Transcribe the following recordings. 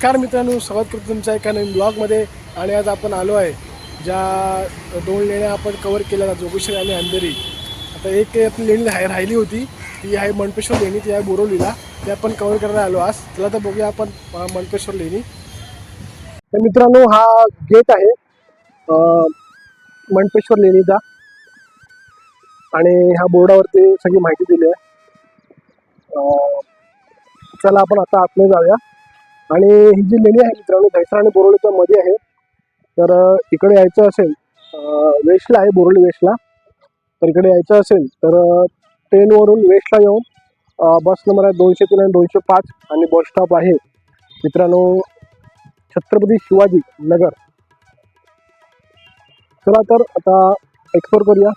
नमस्कार मित्रांनो स्वागत करतो तुमचा एका नवीन ब्लॉगमध्ये. आणि आज आपण आलो आहे ज्या दोन लेण्या आपण कवर केल्या जोगेश्वरी आणि अंधेरी. आता एक आपली लेणी राह- राहिली होती ती आहे मनपेश्वर लेणी ती आहे बोरवलीला ती आपण कवर करायला आलो आज. त्याला तर बघूया आपण अं, मनपेश्वर लेणी. तर मित्रांनो हा गेट आहे अं, मनपेश्वर लेणीचा. आणि ह्या बोर्डावरती सगळी माहिती दिली आहे. चला आपण आता आतमध्ये जाऊया. आणि ही जी लेणी आहे मित्रांनो दहिसर आणि बोरवलीच्या मध्ये आहे. तर इकडे यायचं असेल वेस्टला आहे बोरवली वेस्टला. तर इकडे यायचं असेल तर ट्रेनवरून वेस्टला येऊन बस नंबर आहे दोनशे तीन आणि दोनशे पाच आणि बस स्टॉप आहे. मित्रांनो छत्रपती शिवाजी नगर. चला तर आता एक्सप्लोर करूया.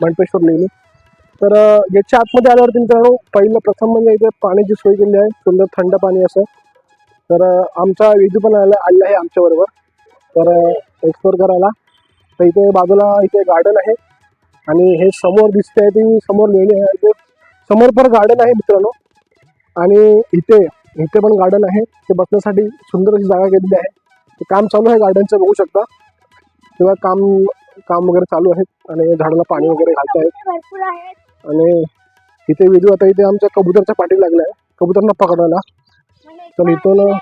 मनपेश्वर लेणी. तर याच्या आतमध्ये आल्यावरती मित्रांनो पहिलं प्रथम म्हणजे इथे पाण्याची सोय केली आहे. सुंदर थंड पाणी असं. तर आमचा विजू पण आला आलेला आहे आमच्याबरोबर तर एक्सप्लोर करायला. तर इथे बाजूला इथे गार्डन आहे. आणि हे समोर दिसते ती समोर लेणी आहे इथे समोर पण गार्डन आहे मित्रांनो. आणि इथे इथे पण गार्डन आहे. ते बसण्यासाठी सुंदर अशी जागा केलेली आहे. ते काम चालू आहे गार्डनचं बघू शकता. तेव्हा काम काम वगैरे चालू आहे आणि झाडाला पाणी वगैरे घालत आहेत. आहेत. आणि इथे विजू आता इथे आमच्या कबुतरच्या पाठी लागला आहे. कबुतरना पकडायला. तर इथून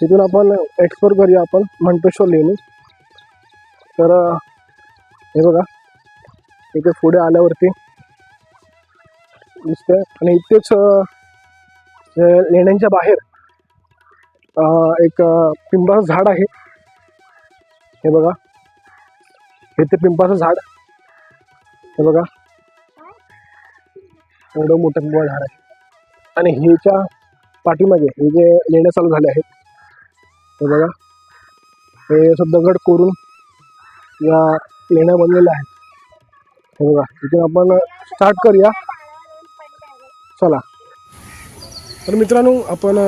तिथून आपण एक्सप्लोर करूया आपण मंटेश्वर लेणी. तर हे बघा इथे पुढे आल्यावरती दिसतंय. आणि इथेच लेण्यांच्या बाहेर एक पिंपाचं पिंपळाचं झाड आहे. हे बघा. इथे पिंपळाचं झाड. हे बघा. एवढं मोठं पिंपळ झाड आहे. आणि ह्याच्या पाठीमागे हे जे लेण्या चालू झाले आहेत हे बघा. हे असं दगड कोरून या लेण्या बनलेल्या आहेत. हे बघा इथून आपण स्टार्ट करूया. चला. तर मित्रांनो आपण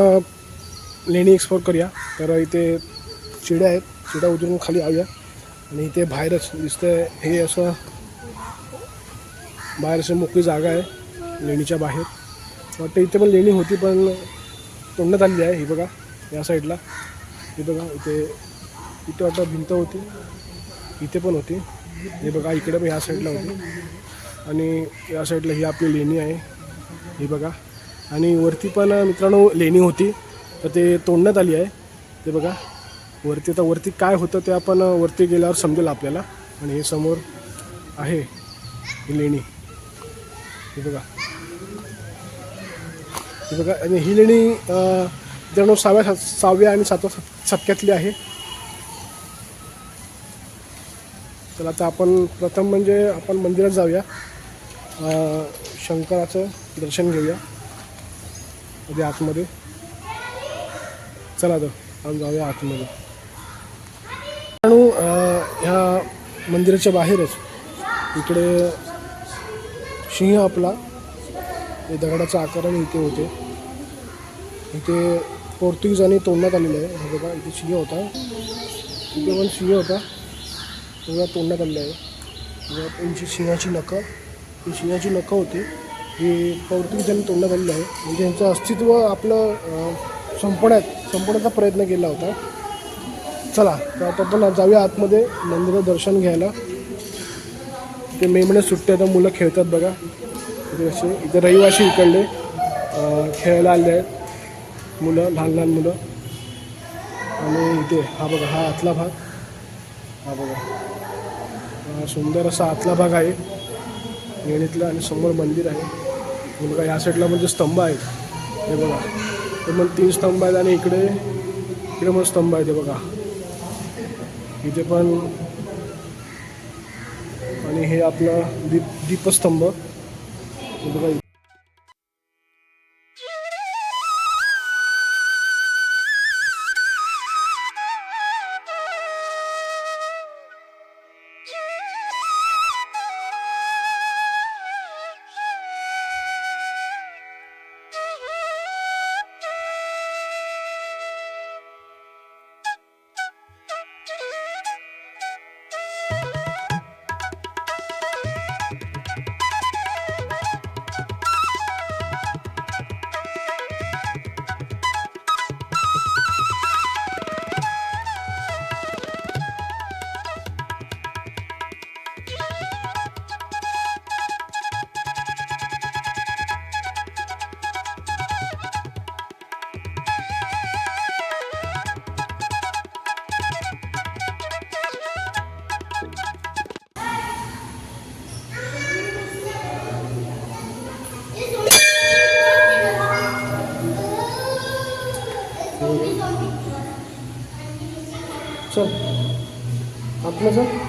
लेणी एक्सप्लोर करूया. तर इथे चिड्या आहेत. चिड्या उतरून खाली आऊया. आणि इथे बाहेरच दिसतंय हे असं बाहेर अशी मोकळी जागा आहे लेणीच्या बाहेर. वाटतं इथे पण लेणी होती पण तोडण्यात आलेली आहे ही बघा या साईडला हे बघा इथे इथं आता भिंत होती इथे पण होती. हे बघा इकडे पण ह्या साईडला होती. आणि या साईडला ही आपली लेणी आहे. ही बघा. आणि वरती पण मित्रांनो लेणी होती. तर ते तोडण्यात आली आहे. ते बघा. वरती तर वरती काय होतं ते आपण वरती गेल्यावर समजेल आपल्याला. आणि हे समोर आहे ही लेणी. हे बघा. हे बघा. आणि ही लेणी जणू सहाव्या सात- सहाव्या आणि सातव्या शत- शतकातली आहे. तर आता आपण प्रथम म्हणजे आपण मंदिरात जाऊया. शंकराचं दर्शन घेऊया. आधी आतमध्ये. चला तर आपण जाऊया आतमध्ये. मित्रांनो ह्या मंदिराच्या बाहेरच इकडे सिंह आपला हे दगडाच्या आकाराने इथे होते. इथे पोर्तुगीजांनी तोडण्यात आलेलं आहे. हे बघा इथे सिंह होता. इथे पण सिंह होता. तेव्हा तोडण्यात आलेलं आहे. त्यांची सिंहाची नखं. ही सिंहाची नखं होती. ही पोर्तुगीजांनी तोडण्यात आलेली आहे. म्हणजे यांचं अस्तित्व आपलं संपण्यात संपण्याचा प्रयत्न केला होता. चला तर आता पण जाऊया आतमध्ये मंदिरात दर्शन घ्यायला. ते मे महिन्यात सुट्ट्या तर मुलं खेळतात बघा. इथे असे इथे रहिवाशी इकडले खेळायला आले आहेत. मुलं लहान लहान मुलं. आणि इथे हा बघा हा आतला भाग. हा बघा. सुंदर असा आतला भाग आहे. येणीतला आणि समोर मंदिर आहे. हे बघा या साईडला म्हणजे स्तंभ आहेत हे बघा. ते पण तीन स्तंभ आहेत आणि इकडे इकडे पण स्तंभ आहेत हे बघा. इथे पण आणि हे आपलं दीप दीपस्तंभ. बघा चल। आपलं चल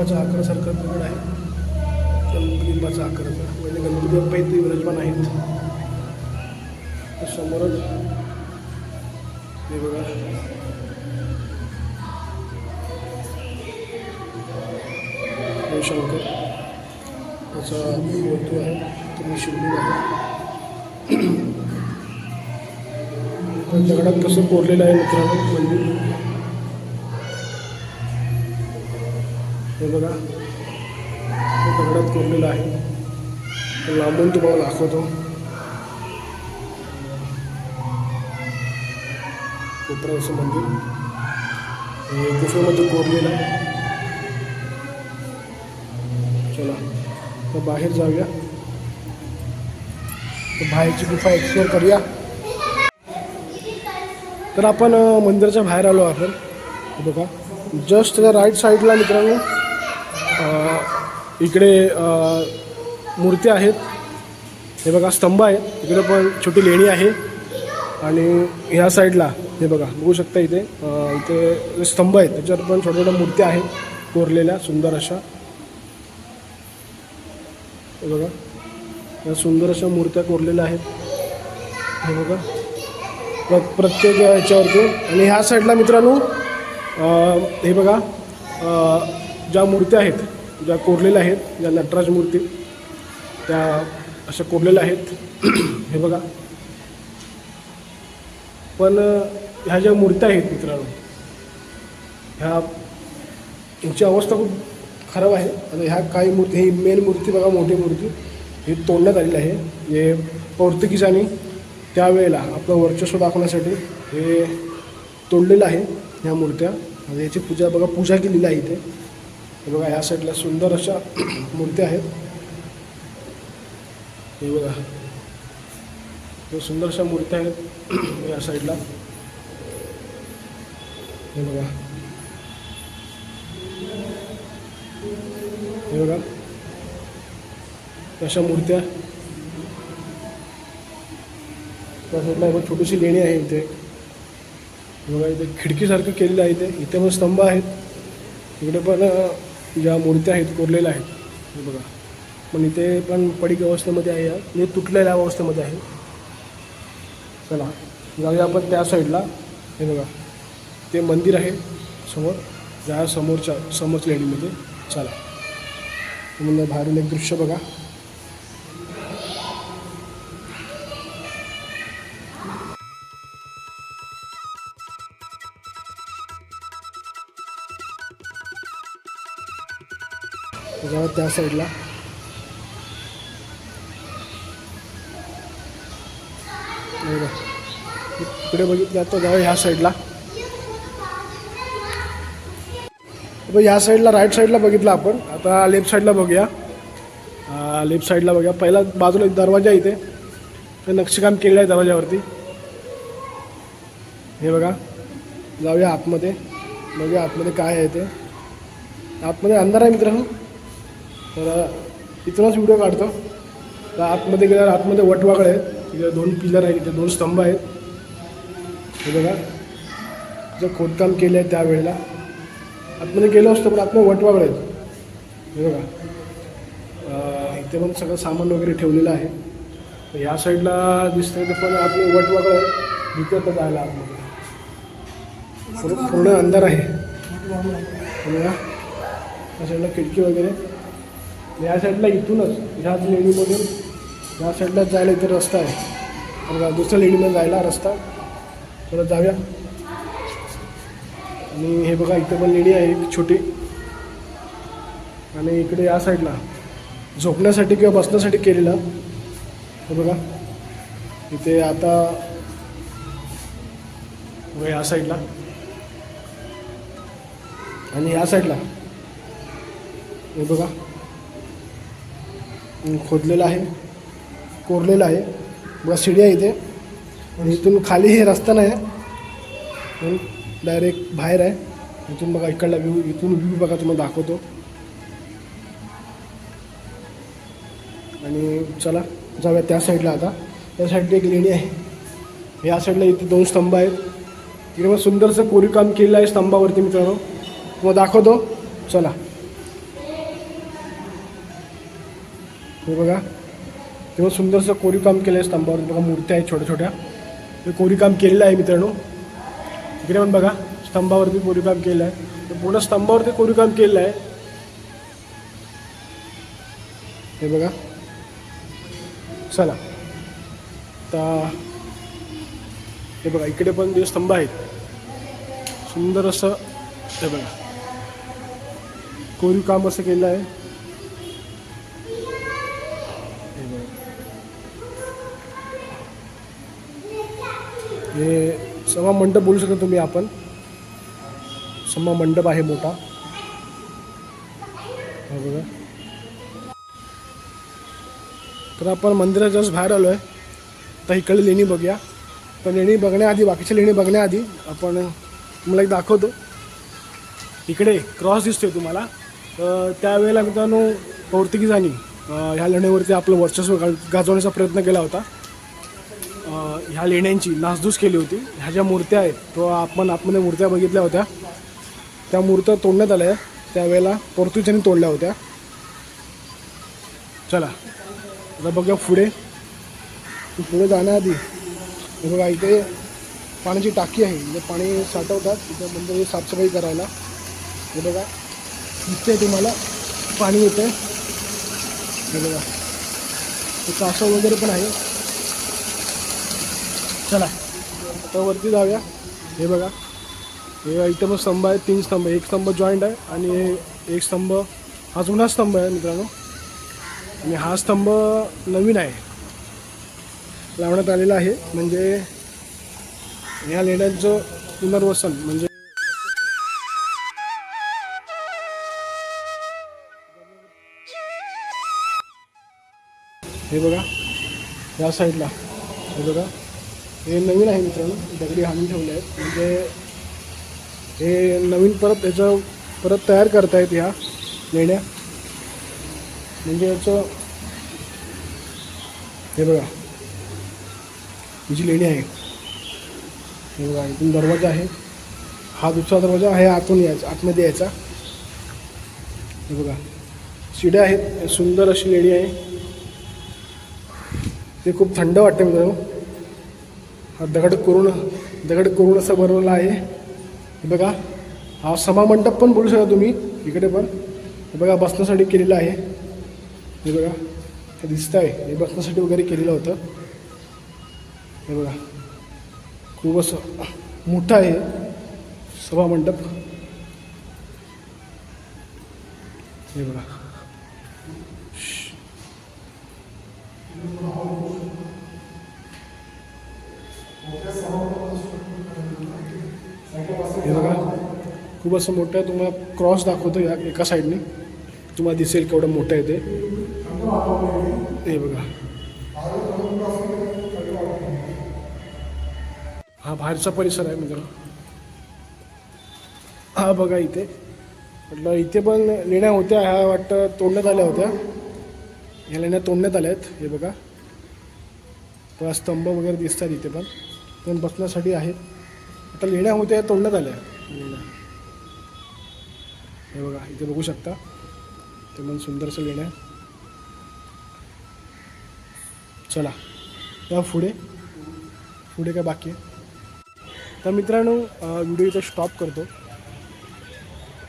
गणपती आकार आकारासारखा दगड आहे. गणपती बाप्पाचा आकाराचा म्हणजे गणपती बाप्पा इथे विराजमान आहेत. समोरच हे बघा. शंकर. त्याचा वस्तू आहे. तुम्ही शिवलेला आहे. दगडात कसं कोरलेलं आहे मित्रांनो मंदिर. हे बघा हे दगडात कोरलेलं आहे. लांबून तुम्हाला दाखवतो. कोपऱ्याचं मंदिर. हे गुफेमध्ये कोरलेलं आहे. चला तर बाहेर जाऊया. तर बाहेरची गुफा एक्सप्लोअर करूया. तर आपण मंदिराच्या बाहेर आलो आपण. बघा जस्ट त्याच्या राईट साईडला मित्रांनो इकडे मूर्त्या आहेत. हे बघा स्तंभ आहे इकडे पण छोटी लेणी आहे. आणि ह्या साईडला हे बघा बघू शकता इथे इथे स्तंभ आहेत त्याच्यावर पण छोट्या छोट्या मूर्त्या आहेत. कोरलेल्या सुंदर अशा. हे बघा या सुंदर अशा मूर्त्या कोरलेल्या आहेत. हे बघा प्र प्रत्येक ह्याच्यावरती आणि ह्या साईडला मित्रांनो हे बघा ज्या मूर्त्या आहेत ज्या कोरलेल्या आहेत ज्या नटराज मूर्ती त्या अशा कोरलेल्या आहेत. हे बघा. पण ह्या ज्या मूर्त्या आहेत मित्रांनो ह्या यांची अवस्था खूप खराब आहे. आणि ह्या काही मूर्ती ही मेन मूर्ती बघा मोठी मूर्ती ही तोडण्यात आलेली आहे. हे पोर्तुगीजांनी त्यावेळेला आपलं वर्चस्व दाखवण्यासाठी हे तोडलेलं आहे ह्या मूर्त्या. आणि याची पूजा बघा पूजा केलेली आहे इथे. हे बघा ह्या साईडला सुंदर अशा मूर्त्या आहेत. हे बघा. हे सुंदर अशा मूर्त्या आहेत या साईडला हे बघा. हे बघा. अशा मूर्त्या. त्या साईडला एक छोटीशी लेणी आहे इथे. हे बघा इथे खिडकीसारखं केलेलं आहे इथे. इथे पण स्तंभ आहेत. इकडे पण ज्या मूर्त्या आहेत कोरलेल्या आहेत. हे बघा. पण इथे पण पडीक अवस्थेमध्ये आहे. या तुटलेल्या अवस्थेमध्ये आहे. चला जाऊया आपण त्या साईडला. हे बघा. ते मंदिर आहे समोर. ज्या समोरच्या समोरच्या लेडीमध्ये चला. तुम्हाला बाहेरून एक दृश्य बघा. साईडला. इकडे बघितलं आता जाऊ ह्या साईडला. ह्या साईडला राईट साईडला बघितलं आपण. आता लेफ्ट साईडला बघूया. लेफ्ट साईडला बघूया. पहिला बाजूला एक दरवाजा इथे. ते नक्षीकाम केलेलं आहे दरवाजावरती हे बघा. जाऊया आतमध्ये. बघूया आतमध्ये काय आहे ते. आतमध्ये अंधार आहे मित्रांनो. तर इथूनच व्हिडिओ काढतो. तर आतमध्ये गेल्यावर आतमध्ये वटवागळ आहेत तिथे दोन पिलर आहेत तिथे दोन स्तंभ आहेत. हे बघा. जे खोदकाम केलं आहे त्यावेळेला. आतमध्ये गेलो असतो पण आतमध्ये वटवागळ आहेत. हे बघा. इथे पण सगळं सामान वगैरे ठेवलेलं आहे. तर ह्या साईडला दिसतंय तर पण आपले वटवागळ आहे. भीती तर जायला आतमध्ये. पूर्ण अंधार आहे. बघा. त्या साईडला खिडकी वगैरे. या साईडला इथूनच ह्याच लेणीमधून या साईडला जायला इथे रस्ता आहे. बघा दुसऱ्या लेणीमध्ये जायला रस्ता. थोडं जाऊया. आणि हे बघा इथे पण लेणी आहे एक छोटी. आणि इकडे या साईडला झोपण्यासाठी किंवा बसण्यासाठी केलेलं. हे बघा. इथे आता बघा या साईडला आणि या साईडला हे बघा. खोदलेलं आहे. कोरलेलं आहे. बघा शिडी आहे इथे. आणि इथून खाली हे रस्ता नाही आहे. डायरेक्ट बाहेर आहे. इथून बघा इकडला व्ह्यू इथून व्ह्यू बघा तुम्हाला दाखवतो. आणि चला जाऊया त्या साईडला आता. त्या साईडला एक लेणी आहे. या साईडला इथे दोन स्तंभ आहेत. तिकडे मग सुंदरसं कोरीवकाम केलेलं आहे स्तंभावरती मित्रांनो. मग दाखवतो. चला. हे बघा. तेव्हा सुंदरसं कोरीवकाम केलं आहे स्तंभावर बघा मूर्त्या आहेत छोट्या छोट्या. ते कोरीवकाम केलेलं आहे मित्रांनो. इकडे पण बघा स्तंभावरती कोरीवकाम केलं आहे. तर पूर्ण स्तंभावरती कोरीवकाम केलेलं आहे. हे बघा. चला. तर हे बघा इकडे पण जे स्तंभ आहेत सुंदर असं हे बघा. कोरीव काम असं केलं आहे. हे सभा मंडप बोलू शकता तुम्ही आपण. सभा मंडप आहे मोठा. बघा. तर आपण मंदिरात जस्ट बाहेर आलो आहे तर इकडे लेणी बघूया. तर लेणी बघण्याआधी बाकीच्या लेणी बघण्याआधी आपण तुम्हाला एक दाखवतो. इकडे क्रॉस दिसतोय तुम्हाला. तर त्यावेळेला मित्रांनो पोर्तुगीजांनी ह्या लेण्यावरती आपलं वर्चस्व गाजवण्याचा प्रयत्न केला होता. ह्या लेण्यांची नासधूस केली होती. ह्या ज्या मूर्त्या आहेत तो आपण आतमध्ये मूर्त्या बघितल्या होत्या. त्या मूर्त्या तोडण्यात आल्या. त्यावेळेला पोर्तुगीजांनी तोडल्या होत्या. चला आता बघा पुढे. पुढे जाण्याआधी बघा इथे पाण्याची टाकी आहे. इथे पाणी साठवतात. तिथे म्हणजे साफसफाई करायला. हे बघा इथे तुम्हाला पाणी येतं हे बघा असं वगैरे पण आहे. चला. आता वरती जाऊया. हे बघा. हे इथं मग स्तंभ आहे तीन स्तंभ. एक स्तंभ जॉईंट आहे आणि हे एक स्तंभ हा जुना स्तंभ आहे मित्रांनो. आणि हा स्तंभ नवीन आहे. लावण्यात आलेला आहे. म्हणजे ह्या लेण्यांचं पुनर्वसन म्हणजे हे बघा या साईडला हे बघा. हे नवीन आहे मित्रांनो दगडी हाणून ठेवले आहेत. म्हणजे हे नवीन परत याचं परत तयार करतायत ह्या लेण्या. म्हणजे याचं हे बघा ही जी लेणी आहे हे बघा इथून दरवाजा आहे. हा दुसरा दरवाजा आहे आतून यायचा आतमध्ये यायचा. हे बघा शिड्या आहेत सुंदर अशी लेणी आहे. ते खूप थंड वाटते मित्रांनो. दगड करून दगड करून असं बनवलं आहे. बघा हा सभामंडप पण बोलू शकता तुम्ही इकडे पण. हे बघा बसण्यासाठी केलेलं आहे. हे बघा हे दिसत आहे हे बसण्यासाठी वगैरे केलेलं होतं. हे बघा खूप असं मोठं आहे सभामंडप हे बघा. हे बघा खूप असं मोठं तुम्हाला क्रॉस दाखवतो या एका साईडने तुम्हाला दिसेल केवढं मोठं आहे ते. हे बघा. हा बाहेरचा परिसर आहे मित्र हा बघा इथे. म्हटलं इथे पण लेण्या होत्या ह्या वाटतं तोडण्यात आल्या होत्या. ह्या लेण्या तोडण्यात आल्या आहेत हे बघा. थोडा स्तंभ वगैरे दिसतात इथे पण. पण बसण्यासाठी आहेत. आता लेण्या होत्या तोडण्यात आल्या. लेण्या हे बघा इथे बघू शकता. ते पण सुंदरसं लेण्या चला या पुढे. पुढे काय बाकी आहे? तर मित्रांनो व्हिडिओ इथं स्टॉप करतो.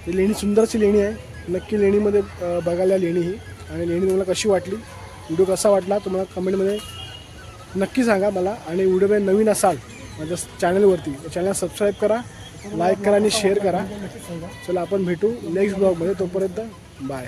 ही लेणी सुंदरशी लेणी आहे. नक्की लेणीमध्ये बघायला लेणी ही. आणि लेणी तुम्हाला कशी वाटली? व्हिडिओ कसा वाटला? तुम्हाला कमेंटमध्ये नक्की सांगा मला आणि व्हिडिओ नवीन असाल माझ्या चॅनलवरती चॅनल सबस्क्राईब करा लाईक करा आणि शेअर करा. चला आपण भेटू नेक्स्ट ब्लॉगमध्ये तोपर्यंत बाय